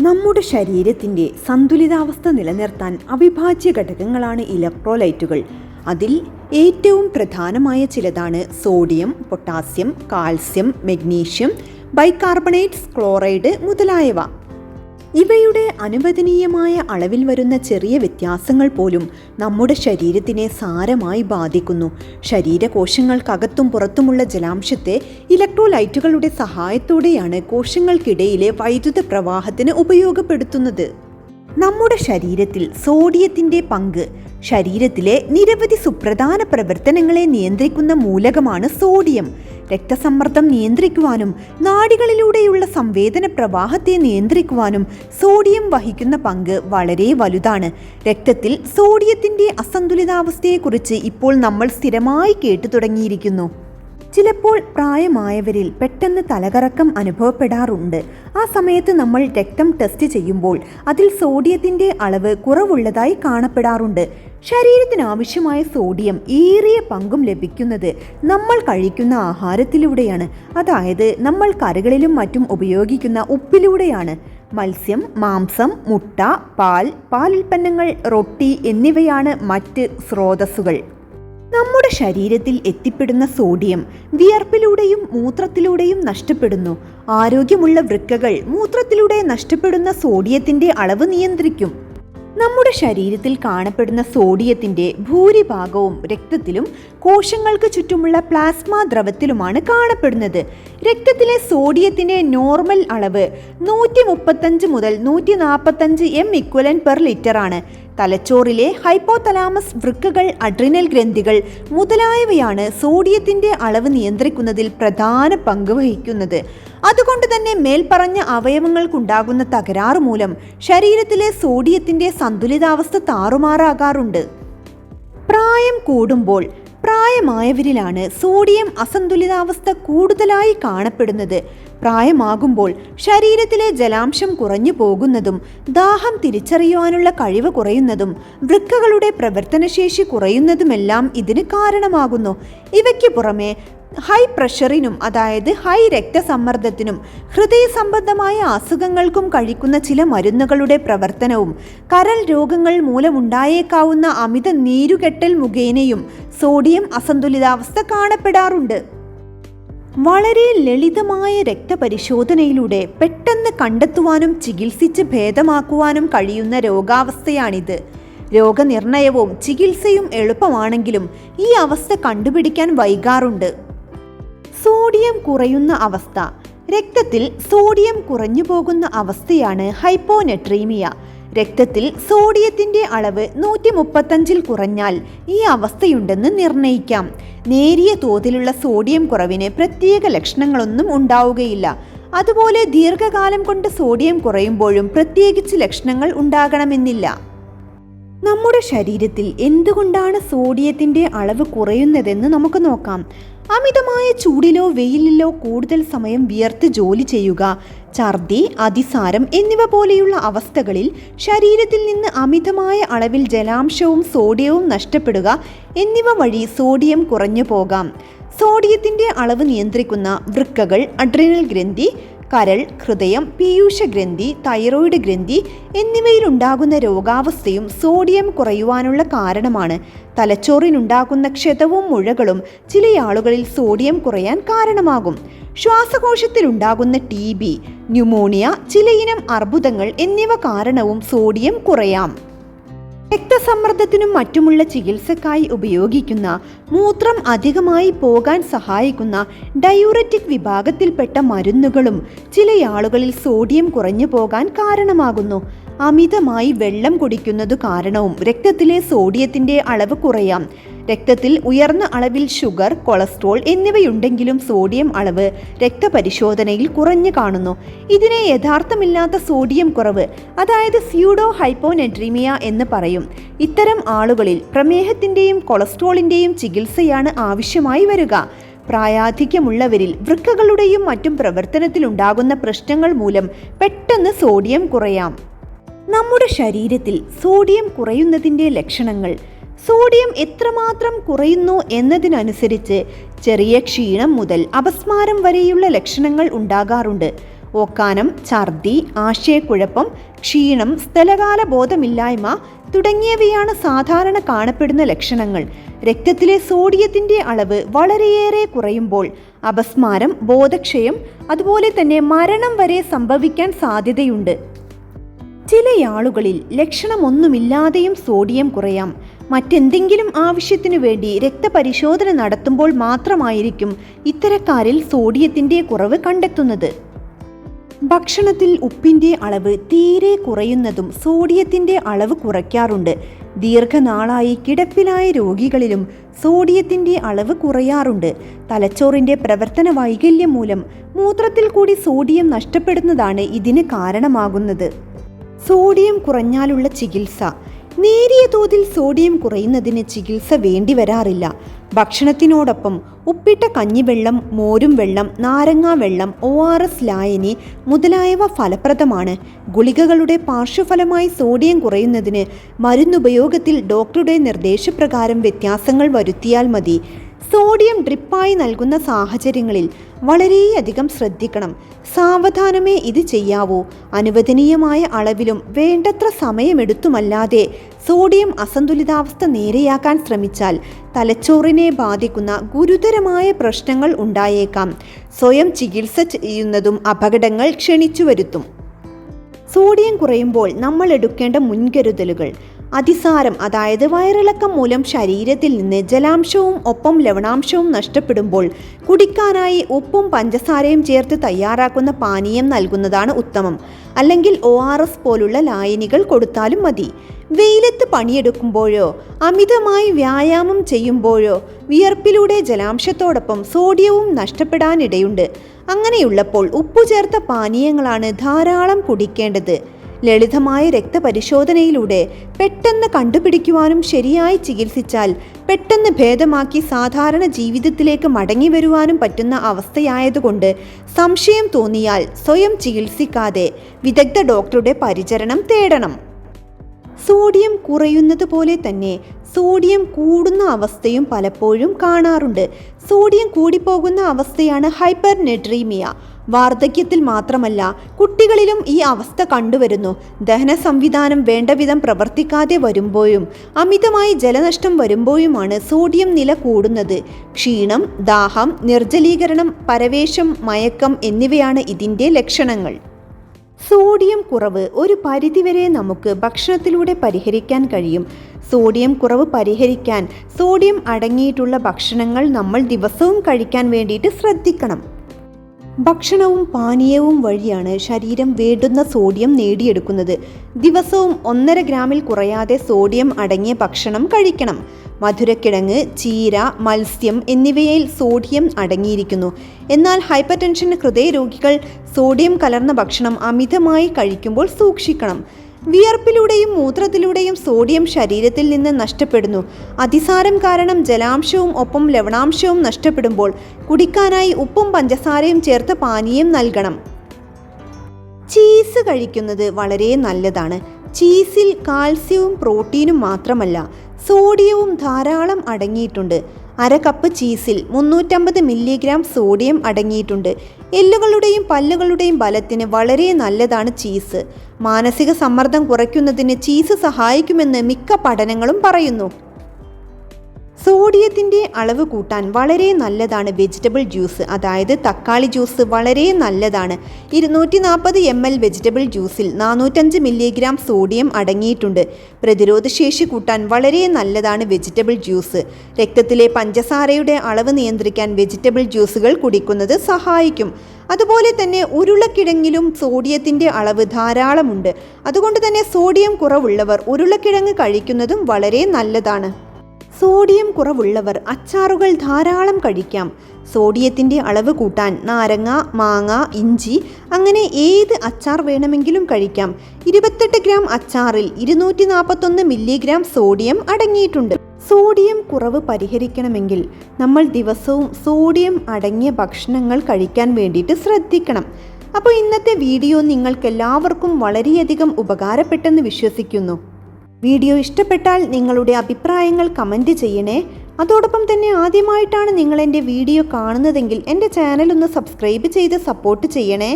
നമ്മുടെ ശരീരത്തിന്റെ സന്തുലിതാവസ്ഥ നിലനിർത്താൻ അവിഭാജ്യ ഘടകങ്ങളാണ് ഇലക്ട്രോലൈറ്റുകൾ. അതിൽ ഏറ്റവും പ്രധാനമായ ചിലതാണ് sodium potassium calcium magnesium bicarbonates chloride മുതലായവ. ഇവയുടെ അനുവദനീയമായ അളവിൽ വരുന്ന ചെറിയ വ്യത്യാസങ്ങൾ പോലും നമ്മുടെ ശരീരത്തിനെ സാരമായി ബാധിക്കുന്നു. ശരീരകോശങ്ങൾക്കകത്തും പുറത്തുമുള്ള ജലാംശത്തെ ഇലക്ട്രോലൈറ്റുകളുടെ സഹായത്തോടെയാണ് കോശങ്ങൾക്കിടയിലെ വൈദ്യുത പ്രവാഹത്തിന് ഉപയോഗപ്പെടുത്തുന്നത്. നമ്മുടെ ശരീരത്തിൽ സോഡിയത്തിന്റെ പങ്ക് ശരീരത്തിലെ നിരവധി സുപ്രധാന പ്രവർത്തനങ്ങളെ നിയന്ത്രിക്കുന്ന മൂലകമാണ് സോഡിയം. രക്തസമ്മർദ്ദം നിയന്ത്രിക്കുവാനും നാടികളിലൂടെയുള്ള സംവേദന പ്രവാഹത്തെ നിയന്ത്രിക്കുവാനും സോഡിയം വഹിക്കുന്ന പങ്ക് വളരെ വലുതാണ്. രക്തത്തിൽ സോഡിയത്തിന്റെ അസന്തുലിതാവസ്ഥയെക്കുറിച്ച് ഇപ്പോൾ നമ്മൾ സ്ഥിരമായി കേട്ടു തുടങ്ങിയിരിക്കുന്നു. ചിലപ്പോൾ പ്രായമായവരിൽ പെട്ടെന്ന് തലകറക്കം അനുഭവപ്പെടാറുണ്ട്. ആ സമയത്ത് നമ്മൾ രക്തം ടെസ്റ്റ് ചെയ്യുമ്പോൾ അതിൽ സോഡിയത്തിന്റെ അളവ് കുറവുള്ളതായി കാണപ്പെടാറുണ്ട്. ശരീരത്തിന് ആവശ്യമായ സോഡിയം ഏറിയ പങ്കും ലഭിക്കുന്നത് നമ്മൾ കഴിക്കുന്ന ആഹാരത്തിലൂടെയാണ്. അതായത് നമ്മൾ കറികളിലും മറ്റും ഉപയോഗിക്കുന്ന ഉപ്പിലൂടെയാണ്. മത്സ്യം മാംസം മുട്ട പാൽ പാലുൽപ്പന്നങ്ങൾ റൊട്ടി എന്നിവയാണ് മറ്റ് സ്രോതസ്സുകൾ. നമ്മുടെ ശരീരത്തിൽ എത്തിപ്പെടുന്ന സോഡിയം വിയർപ്പിലൂടെയും മൂത്രത്തിലൂടെയും നഷ്ടപ്പെടുന്നു. ആരോഗ്യമുള്ള വൃക്കകൾ മൂത്രത്തിലൂടെ നഷ്ടപ്പെടുന്ന സോഡിയത്തിന്റെ അളവ് നിയന്ത്രിക്കും. നമ്മുടെ ശരീരത്തിൽ കാണപ്പെടുന്ന സോഡിയത്തിന്റെ ഭൂരിഭാഗവും രക്തത്തിലും കോശങ്ങൾക്ക് ചുറ്റുമുള്ള പ്ലാസ്മ ദ്രവത്തിലുമാണ് കാണപ്പെടുന്നത്. രക്തത്തിലെ സോഡിയത്തിന്റെ നോർമൽ അളവ് നൂറ്റി മുപ്പത്തഞ്ച് മുതൽ നൂറ്റി നാൽപ്പത്തഞ്ച് എം ഇക്വലൻ പെർ ലിറ്റർ ആണ് തലച്ചോറിലെ ഹൈപ്പോതലാമസ് വൃക്കകൾ അഡ്രിനൽ ഗ്രന്ഥികൾ മുതലായവയാണ് സോഡിയത്തിന്റെ അളവ് നിയന്ത്രിക്കുന്നതിൽ പ്രധാന പങ്ക് വഹിക്കുന്നത്. അതുകൊണ്ട് തന്നെ മേൽപ്പറഞ്ഞ അവയവങ്ങൾക്കുണ്ടാകുന്ന തകരാറ് മൂലം ശരീരത്തിലെ സോഡിയത്തിന്റെ സന്തുലിതാവസ്ഥ താറുമാറാകാറുണ്ട്. പ്രായം കൂടുമ്പോൾ പ്രായമായവരിലാണ് സോഡിയം അസന്തുലിതാവസ്ഥ കൂടുതലായി കാണപ്പെടുന്നത്. പ്രായമാകുമ്പോൾ ശരീരത്തിലെ ജലാംശം കുറഞ്ഞു പോകുന്നതും ദാഹം തിരിച്ചറിയുവാനുള്ള കഴിവ് കുറയുന്നതും വൃക്കകളുടെ പ്രവർത്തനശേഷി കുറയുന്നതുമെല്ലാം ഇതിന് കാരണമാകുന്നു. ഇവയ്ക്ക് പുറമെ ഹൈ പ്രഷറിനും അതായത് ഹൈ രക്തസമ്മർദ്ദത്തിനും ഹൃദയ സംബന്ധമായ അസുഖങ്ങൾക്കും കഴിക്കുന്ന ചില മരുന്നുകളുടെ പ്രവർത്തനവും കരൾ രോഗങ്ങൾ മൂലമുണ്ടായേക്കാവുന്ന അമിത നീരുകെട്ടൽ മുഖേനയും സോഡിയം അസന്തുലിതാവസ്ഥ കാണപ്പെടാറുണ്ട്. വളരെ ലളിതമായ രക്തപരിശോധനയിലൂടെ പെട്ടെന്ന് കണ്ടെത്തുവാനും ചികിത്സിച്ച് ഭേദമാക്കുവാനും കഴിയുന്ന രോഗാവസ്ഥയാണിത്. രോഗനിർണയവും ചികിത്സയും എളുപ്പമാണെങ്കിലും ഈ അവസ്ഥ കണ്ടുപിടിക്കാൻ വൈകാറുണ്ട്. സോഡിയം കുറയുന്ന അവസ്ഥ. രക്തത്തിൽ സോഡിയം കുറഞ്ഞു പോകുന്ന അവസ്ഥയാണ് ഹൈപ്പോനെട്രീമിയ. രക്തത്തിൽ സോഡിയത്തിന്റെ അളവ് നൂറ്റി മുപ്പത്തഞ്ചിൽ കുറഞ്ഞാൽ ഈ അവസ്ഥയുണ്ടെന്ന് നിർണയിക്കാം നേരിയ തോതിലുള്ള സോഡിയം കുറവിന് പ്രത്യേക ലക്ഷണങ്ങളൊന്നും ഉണ്ടാവുകയില്ല. അതുപോലെ ദീർഘകാലം കൊണ്ട് സോഡിയം കുറയുമ്പോഴും പ്രത്യേകിച്ച് ലക്ഷണങ്ങൾ ഉണ്ടാകണമെന്നില്ല. നമ്മുടെ ശരീരത്തിൽ എന്തുകൊണ്ടാണ് സോഡിയത്തിന്റെ അളവ് കുറയുന്നതെന്ന് നമുക്ക് നോക്കാം. അമിതമായ ചൂടിലോ വെയിലിലോ കൂടുതൽ സമയം വിയർത്ത് ജോലി ചെയ്യുക ഛർദി അതിസാരം എന്നിവ പോലെയുള്ള അവസ്ഥകളിൽ ശരീരത്തിൽ നിന്ന് അമിതമായ അളവിൽ ജലാംശവും സോഡിയവും നഷ്ടപ്പെടുക എന്നിവ വഴി സോഡിയം കുറഞ്ഞു പോകാം. സോഡിയത്തിന്റെ അളവ് നിയന്ത്രിക്കുന്ന വൃക്കകൾ അഡ്രിനൽ ഗ്രന്ഥി കരൾ ഹൃദയം പീയൂഷ ഗ്രന്ഥി തൈറോയിഡ് ഗ്രന്ഥി എന്നിവയിലുണ്ടാകുന്ന രോഗാവസ്ഥയും സോഡിയം കുറയുവാനുള്ള കാരണമാണ്. തലച്ചോറിനുണ്ടാകുന്ന ക്ഷതവും മുഴകളും ചിലയാളുകളിൽ സോഡിയം കുറയാൻ കാരണമാകും. ശ്വാസകോശത്തിലുണ്ടാകുന്ന ടി ബി ന്യൂമോണിയ ചിലയിനം അർബുദങ്ങൾ എന്നിവ കാരണവും സോഡിയം കുറയാം. രക്തസമ്മർദ്ദത്തിനും മറ്റുമുള്ള ചികിത്സക്കായി ഉപയോഗിക്കുന്ന മൂത്രം അധികമായി പോകാൻ സഹായിക്കുന്ന ഡയൂററ്റിക് വിഭാഗത്തിൽപ്പെട്ട മരുന്നുകളും ചിലയാളുകളിൽ സോഡിയം കുറഞ്ഞു പോകാൻ കാരണമാകുന്നു. അമിതമായി വെള്ളം കുടിക്കുന്നതു കാരണവും രക്തത്തിലെ സോഡിയത്തിന്റെ അളവ് കുറയാം. രക്തത്തിൽ ഉയർന്ന അളവിൽ ഷുഗർ കൊളസ്ട്രോൾ എന്നിവയുണ്ടെങ്കിലും സോഡിയം അളവ് രക്തപരിശോധനയിൽ കുറഞ്ഞു കാണുന്നു. ഇതിനെ യഥാർത്ഥമില്ലാത്ത സോഡിയം കുറവ് അതായത് സ്യൂഡോ ഹൈപ്പോനെഡ്രീമിയ എന്ന് പറയും. ഇത്തരം ആളുകളിൽ പ്രമേഹത്തിന്റെയും കൊളസ്ട്രോളിന്റെയും ചികിത്സയാണ് ആവശ്യമായി വരിക. പ്രായാധിക്യമുള്ളവരിൽ വൃക്കകളുടെയും മറ്റും പ്രവർത്തനത്തിലുണ്ടാകുന്ന പ്രശ്നങ്ങൾ മൂലം പെട്ടെന്ന് സോഡിയം കുറയാം. നമ്മുടെ ശരീരത്തിൽ സോഡിയം കുറയുന്നതിന്റെ ലക്ഷണങ്ങൾ സോഡിയം എത്രമാത്രം കുറയുന്നു എന്നതിനനുസരിച്ച് ചെറിയ ക്ഷീണം മുതൽ അപസ്മാരം വരെയുള്ള ലക്ഷണങ്ങൾ ഉണ്ടാകാറുണ്ട്. ഓക്കാനം ഛർദി ആശയക്കുഴപ്പം ക്ഷീണം സ്ഥലകാല ബോധമില്ലായ്മ തുടങ്ങിയവയാണ് സാധാരണ കാണപ്പെടുന്ന ലക്ഷണങ്ങൾ. രക്തത്തിലെ സോഡിയത്തിന്റെ അളവ് വളരെയേറെ കുറയുമ്പോൾ അപസ്മാരം ബോധക്ഷയം അതുപോലെ തന്നെ മരണം വരെ സംഭവിക്കാൻ സാധ്യതയുണ്ട്. ചിലയാളുകളിൽ ലക്ഷണമൊന്നുമില്ലാതെയും സോഡിയം കുറയാം. മറ്റെന്തെങ്കിലും ആവശ്യത്തിനു വേണ്ടി രക്തപരിശോധന നടത്തുമ്പോൾ മാത്രമായിരിക്കും ഇത്തരക്കാരിൽ സോഡിയത്തിന്റെ കുറവ് കണ്ടെത്തുന്നത്. ഭക്ഷണത്തിൽ ഉപ്പിന്റെ അളവ് തീരെ കുറയുന്നതും സോഡിയത്തിന്റെ അളവ് കുറയ്ക്കാറുണ്ട്. ദീർഘനാളായി കിടപ്പിലായ രോഗികളിലും സോഡിയത്തിന്റെ അളവ് കുറയാറുണ്ട്. തലച്ചോറിന്റെ പ്രവർത്തന വൈകല്യം മൂലം മൂത്രത്തിൽ കൂടി സോഡിയം നഷ്ടപ്പെടുന്നതാണ് ഇതിന് കാരണമാകുന്നത്. സോഡിയം കുറഞ്ഞാലുള്ള ചികിത്സ. നേരിയ തോതിൽ സോഡിയം കുറയുന്നതിന് ചികിത്സ വേണ്ടി വരാറില്ല. ഭക്ഷണത്തിനോടൊപ്പം ഉപ്പിട്ട കഞ്ഞിവെള്ളം മോരും വെള്ളം നാരങ്ങാ വെള്ളം ഒ ആർ എസ് ലായനി മുതലായവ ഫലപ്രദമാണ്. ഗുളികകളുടെ പാർശ്വഫലമായി സോഡിയം കുറയുന്നതിന് മരുന്നുപയോഗത്തിൽ ഡോക്ടറുടെ നിർദ്ദേശപ്രകാരം വ്യത്യാസങ്ങൾ വരുത്തിയാൽ മതി. സോഡിയം ഡ്രിപ്പായി നൽകുന്ന സാഹചര്യങ്ങളിൽ വളരെയധികം ശ്രദ്ധിക്കണം. സാവധാനമേ ഇത് ചെയ്യാവൂ. അനുവദനീയമായ അളവിലും വേണ്ടത്ര സമയമെടുത്തുമല്ലാതെ സോഡിയം അസന്തുലിതാവസ്ഥ നേരെയാക്കാൻ ശ്രമിച്ചാൽ തലച്ചോറിനെ ബാധിക്കുന്ന ഗുരുതരമായ പ്രശ്നങ്ങൾ ഉണ്ടായേക്കാം. സ്വയം ചികിത്സ ചെയ്യുന്നതും അപകടങ്ങൾ ക്ഷണിച്ചു വരുത്തും സോഡിയം കുറയുമ്പോൾ നമ്മൾ എടുക്കേണ്ട മുൻകരുതലുകൾ. അതിസാരം അതായത് വയറിളക്കം മൂലം ശരീരത്തിൽ നിന്ന് ജലാംശവും ഒപ്പം ലവണാംശവും നഷ്ടപ്പെടുമ്പോൾ കുടിക്കാനായി ഉപ്പും പഞ്ചസാരയും ചേർത്ത് തയ്യാറാക്കുന്ന പാനീയം നൽകുന്നതാണ് ഉത്തമം. അല്ലെങ്കിൽ ഒ പോലുള്ള ലായനികൾ കൊടുത്താലും മതി. വെയിലത്ത് പണിയെടുക്കുമ്പോഴോ അമിതമായി വ്യായാമം ചെയ്യുമ്പോഴോ വിയർപ്പിലൂടെ ജലാംശത്തോടൊപ്പം സോഡിയവും നഷ്ടപ്പെടാനിടയുണ്ട്. അങ്ങനെയുള്ളപ്പോൾ ഉപ്പു ചേർത്ത പാനീയങ്ങളാണ് ധാരാളം കുടിക്കേണ്ടത്. ലളിതമായ രക്തപരിശോധനയിലൂടെ പെട്ടെന്ന് കണ്ടുപിടിക്കുവാനും ശരിയായി ചികിത്സിച്ചാൽ പെട്ടെന്ന് ഭേദമാക്കി സാധാരണ ജീവിതത്തിലേക്ക് മടങ്ങി വരുവാനും പറ്റുന്ന അവസ്ഥയായതുകൊണ്ട് സംശയം തോന്നിയാൽ സ്വയം ചികിത്സിക്കാതെ വിദഗ്ധ ഡോക്ടറുടെ പരിചരണം തേടണം. സോഡിയം കുറയുന്നത് പോലെ തന്നെ സോഡിയം കൂടുന്ന അവസ്ഥയും പലപ്പോഴും കാണാറുണ്ട്. സോഡിയം കൂടിപ്പോകുന്ന അവസ്ഥയാണ് ഹൈപ്പർ നെഡ്രീമിയ വാർദ്ധക്യത്തിൽ മാത്രമല്ല കുട്ടികളിലും ഈ അവസ്ഥ കണ്ടുവരുന്നു. ദഹന സംവിധാനം വേണ്ടവിധം പ്രവർത്തിക്കാതെ വരുമ്പോഴും അമിതമായി ജലനഷ്ടം വരുമ്പോഴുമാണ് സോഡിയം നില കൂടുന്നത്. ക്ഷീണം ദാഹം നിർജലീകരണം പരവേശം മയക്കം എന്നിവയാണ് ഇതിന്റെ ലക്ഷണങ്ങൾ. സോഡിയം കുറവ് ഒരു പരിധിവരെ നമുക്ക് ഭക്ഷണത്തിലൂടെ പരിഹരിക്കാൻ കഴിയും. സോഡിയം കുറവ് പരിഹരിക്കാൻ സോഡിയം അടങ്ങിയിട്ടുള്ള ഭക്ഷണങ്ങൾ നമ്മൾ ദിവസവും കഴിക്കാൻ വേണ്ടിയിട്ട് ശ്രദ്ധിക്കണം. ഭക്ഷണവും പാനീയവും വഴിയാണ് ശരീരം വേണ്ടുന്ന സോഡിയം നേടിയെടുക്കുന്നത്. ദിവസവും ഒന്നര ഗ്രാമിൽ കുറയാതെ സോഡിയം അടങ്ങിയ ഭക്ഷണം കഴിക്കണം. മധുരക്കിഴങ്ങ് ചീര മത്സ്യം എന്നിവയിൽ സോഡിയം അടങ്ങിയിരിക്കുന്നു. എന്നാൽ ഹൈപ്പർ ടെൻഷൻ ഹൃദയരോഗികൾ സോഡിയം കലർന്ന ഭക്ഷണം അമിതമായി കഴിക്കുമ്പോൾ സൂക്ഷിക്കണം. വിയർപ്പിലൂടെയും മൂത്രത്തിലൂടെയും സോഡിയം ശരീരത്തിൽ നിന്ന് നഷ്ടപ്പെടുന്നു. അതിസാരം കാരണം ജലാംശവും ഒപ്പം ലവണാംശവും നഷ്ടപ്പെടുമ്പോൾ കുടിക്കാനായി ഉപ്പും പഞ്ചസാരയും ചേർത്ത പാനീയം നൽകണം. ചീസ് കഴിക്കുന്നത് വളരെ നല്ലതാണ്. ചീസിൽ കാൽസ്യവും പ്രോട്ടീനും മാത്രമല്ല സോഡിയവും ധാരാളം അടങ്ങിയിട്ടുണ്ട്. അര കപ്പ് ചീസിൽ മുന്നൂറ്റമ്പത് മില്ലിഗ്രാം സോഡിയം അടങ്ങിയിട്ടുണ്ട്. എല്ലുകളുടെയും പല്ലുകളുടെയും ബലത്തിന് വളരെ നല്ലതാണ് ചീസ്. മാനസിക സമ്മർദ്ദം കുറയ്ക്കുന്നതിന് ചീസ് സഹായിക്കുമെന്ന് മിക്ക പഠനങ്ങളും പറയുന്നു. സോഡിയത്തിന്റെ അളവ് കൂട്ടാൻ വളരെ നല്ലതാണ് വെജിറ്റബിൾ ജ്യൂസ്. അതായത് തക്കാളി ജ്യൂസ് വളരെ നല്ലതാണ്. ഇരുന്നൂറ്റി നാൽപ്പത് എം എൽ വെജിറ്റബിൾ ജ്യൂസിൽ നാനൂറ്റഞ്ച് മില്ലിഗ്രാം സോഡിയം അടങ്ങിയിട്ടുണ്ട്. പ്രതിരോധശേഷി കൂട്ടാൻ വളരെ നല്ലതാണ് വെജിറ്റബിൾ ജ്യൂസ്. രക്തത്തിലെ പഞ്ചസാരയുടെ അളവ് നിയന്ത്രിക്കാൻ വെജിറ്റബിൾ ജ്യൂസുകൾ കുടിക്കുന്നത് സഹായിക്കും. അതുപോലെ തന്നെ ഉരുളക്കിഴങ്ങിലും സോഡിയത്തിന്റെ അളവ് ധാരാളമുണ്ട്. അതുകൊണ്ട് തന്നെ സോഡിയം കുറവുള്ളവർ ഉരുളക്കിഴങ്ങ് കഴിക്കുന്നതും വളരെ നല്ലതാണ്. സോഡിയം കുറവുള്ളവർ അച്ചാറുകൾ ധാരാളം കഴിക്കാം. സോഡിയത്തിന്റെ അളവ് കൂട്ടാൻ നാരങ്ങ മാങ്ങ ഇഞ്ചി അങ്ങനെ ഏത് അച്ചാർ വേണമെങ്കിലും കഴിക്കാം. ഇരുപത്തെട്ട് ഗ്രാം അച്ചാറിൽ ഇരുന്നൂറ്റി നാൽപ്പത്തൊന്ന് മില്ലിഗ്രാം സോഡിയം അടങ്ങിയിട്ടുണ്ട്. സോഡിയം കുറവ് പരിഹരിക്കണമെങ്കിൽ നമ്മൾ ദിവസവും സോഡിയം അടങ്ങിയ ഭക്ഷണങ്ങൾ കഴിക്കാൻ വേണ്ടിയിട്ട് ശ്രദ്ധിക്കണം. അപ്പോൾ ഇന്നത്തെ വീഡിയോ നിങ്ങൾക്ക് എല്ലാവർക്കും വളരെയധികം ഉപകാരപ്പെട്ടെന്ന് വിശ്വസിക്കുന്നു. വീഡിയോ ഇഷ്ടപ്പെട്ടാൽ നിങ്ങളുടെ അഭിപ്രായങ്ങൾ കമന്റ് ചെയ്യണേ. അതോടൊപ്പം തന്നെ ആദ്യമായിട്ടാണ് നിങ്ങൾ എന്റെ വീഡിയോ കാണുന്നതെങ്കിൽ എന്റെ ചാനൽ ഒന്ന് സബ്സ്ക്രൈബ് ചെയ്ത് സപ്പോർട്ട് ചെയ്യണേ.